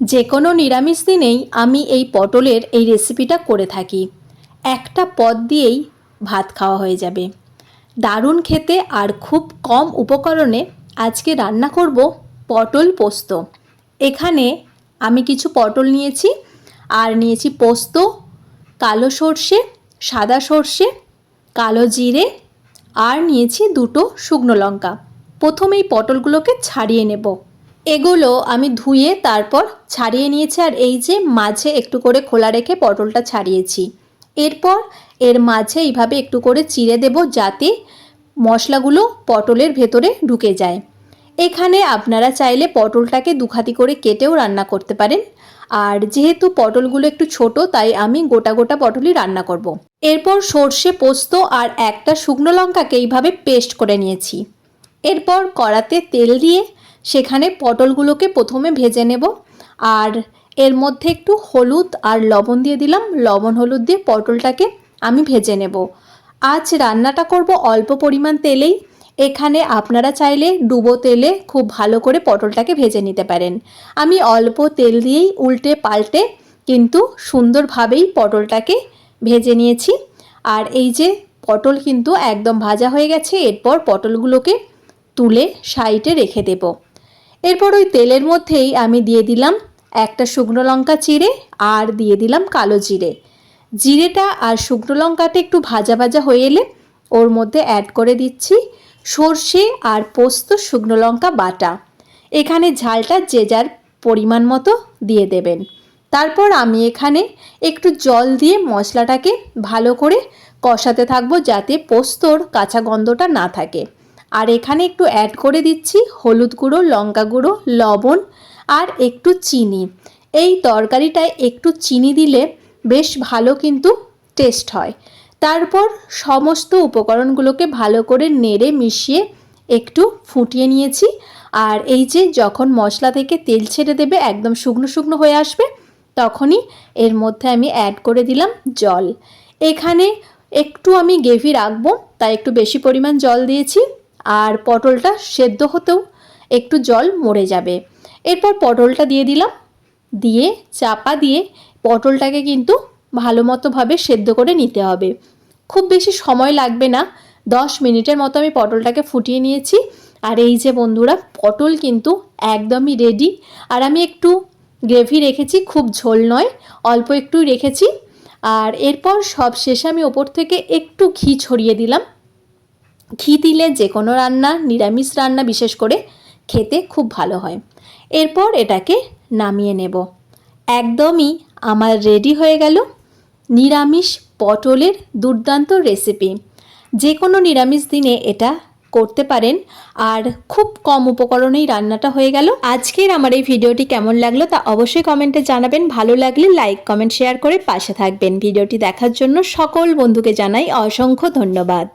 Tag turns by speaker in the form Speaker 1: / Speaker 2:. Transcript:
Speaker 1: যে কোনো নিরামিষ দিনেই আমি এই পটলের এই রেসিপিটা করে থাকি। একটা পদ দিয়েই ভাত খাওয়া হয়ে যাবে। দারুণ খেতে আর খুব কম উপকরণে আজকে রান্না করব পটল পোস্ত। এখানে আমি কিছু পটল নিয়েছি, আর নিয়েছি পোস্ত, কালো সর্ষে, সাদা সর্ষে, কালো জিরে, আর নিয়েছি দুটো শুকনো লঙ্কা। প্রথমে এই পটলগুলোকে ছাড়িয়ে নেব। এগুলো আমি ধুয়ে তারপর ছাড়িয়ে নিয়েছি আর এই যে মাঝে একটু করে খোলা রেখে পটলটা ছাড়িয়েছি। এরপর এর মাঝে এইভাবে একটু করে চিড়ে দেব যাতে মশলাগুলো পটলের ভেতরে ঢুকে যায়। এখানে আপনারা চাইলে পটলটাকে দুখাতি করে কেটেও রান্না করতে পারেন। আর যেহেতু পটলগুলো একটু ছোট, তাই আমি গোটা গোটা পটলই রান্না করব। এরপর সর্ষে পোস্ত আর একটা শুকনো লঙ্কাকে এইভাবে পেস্ট করে নিয়েছি। এরপর কড়াতে তেল দিয়ে সেখানে পটলগুলোকে প্রথমে ভেজে নেব। আর এর মধ্যে একটু হলুদ আর লবণ দিয়ে দিলাম। লবণ হলুদ দিয়ে পটলটাকে আমি ভেজে নেব। আজ রান্নাটা করব অল্প পরিমাণ তেলেই। এখানে আপনারা চাইলে ডুবো তেলে খুব ভালো করে পটলটাকে ভেজে নিতে পারেন। আমি অল্প তেল দিয়েই উল্টে পাল্টে কিন্তু সুন্দরভাবেই পটলটাকে ভেজে নিয়েছি। আর এই যে পটল কিন্তু একদম ভাজা হয়ে গেছে, এরপর পটলগুলোকে তুলে সাইডে রেখে দেব। এরপর ওই তেলের মধ্যেই আমি দিয়ে দিলাম একটা শুকনো লঙ্কা চিড়ে আর দিয়ে দিলাম কালো জিরে। জিরেটা আর শুকনো লঙ্কাটা একটু ভাজা ভাজা হয়ে এলে ওর মধ্যে অ্যাড করে দিচ্ছি সর্ষে আর পোস্ত শুকনো লঙ্কা বাটা। এখানে ঝালটা যে যার পরিমাণ মতো দিয়ে দেবেন। তারপর আমি এখানে একটু জল দিয়ে মশলাটাকে ভালো করে কষাতে থাকব যাতে পোস্তর কাঁচা গন্ধটা না থাকে। আর এখানে একটু অ্যাড করে দিচ্ছি হলুদ গুঁড়ো, লঙ্কা গুঁড়ো, লবণ আর একটু চিনি। এই তরকারিটায় একটু চিনি দিলে বেশ ভালো কিন্তু টেস্ট হয়। তারপর সমস্ত উপকরণগুলোকে ভালো করে নেড়ে মিশিয়ে একটু ফুটিয়ে নিয়েছি। আর এই যে যখন মশলা থেকে তেল ছেড়ে দেবে একদম শুকনো শুকনো হয়ে আসবে, তখনই এর মধ্যে আমি অ্যাড করে দিলাম জল। এখানে একটু আমি গ্রেভি রাখব, তাই একটু বেশি পরিমাণ জল দিয়েছি। আর পটলটা সেদ্ধ হতেও একটু জল মরে যাবে। এরপর পটলটা দিয়ে দিলাম। দিয়ে চাপা দিয়ে পটলটাকে কিন্তু ভালো মতোভাবে সেদ্ধ করে নিতে হবে। খুব বেশি সময় লাগবে না। দশ মিনিটের মতো আমি পটলটাকে ফুটিয়ে নিয়েছি। আর এই যে বন্ধুরা, পটল কিন্তু একদমই রেডি আর আমি একটু গ্রেভি রেখেছি, খুব ঝোল নয়, অল্প একটু রেখেছি। আর এরপর সব শেষে আমি ওপর থেকে একটু ঘি ছড়িয়ে দিলাম। ঘি দিলে যে কোনো রান্না, নিরামিষ রান্না বিশেষ করে খেতে খুব ভালো হয়। এরপর এটাকে নামিয়ে নেব। একদমই আমার রেডি হয়ে গেল নিরামিষ পটলের দুর্দান্ত রেসিপি যে কোনো নিরামিষ দিনে এটা করতে পারেন। আর খুব কম উপকরণেই রান্নাটা হয়ে গেল। আজকের আমার এই ভিডিওটি কেমন লাগল তা অবশ্যই কমেন্টে জানাবেন। ভালো লাগলে লাইক কমেন্ট শেয়ার করে পাশে থাকবেন। ভিডিওটি দেখার জন্য সকল বন্ধুকে জানাই অসংখ্য ধন্যবাদ।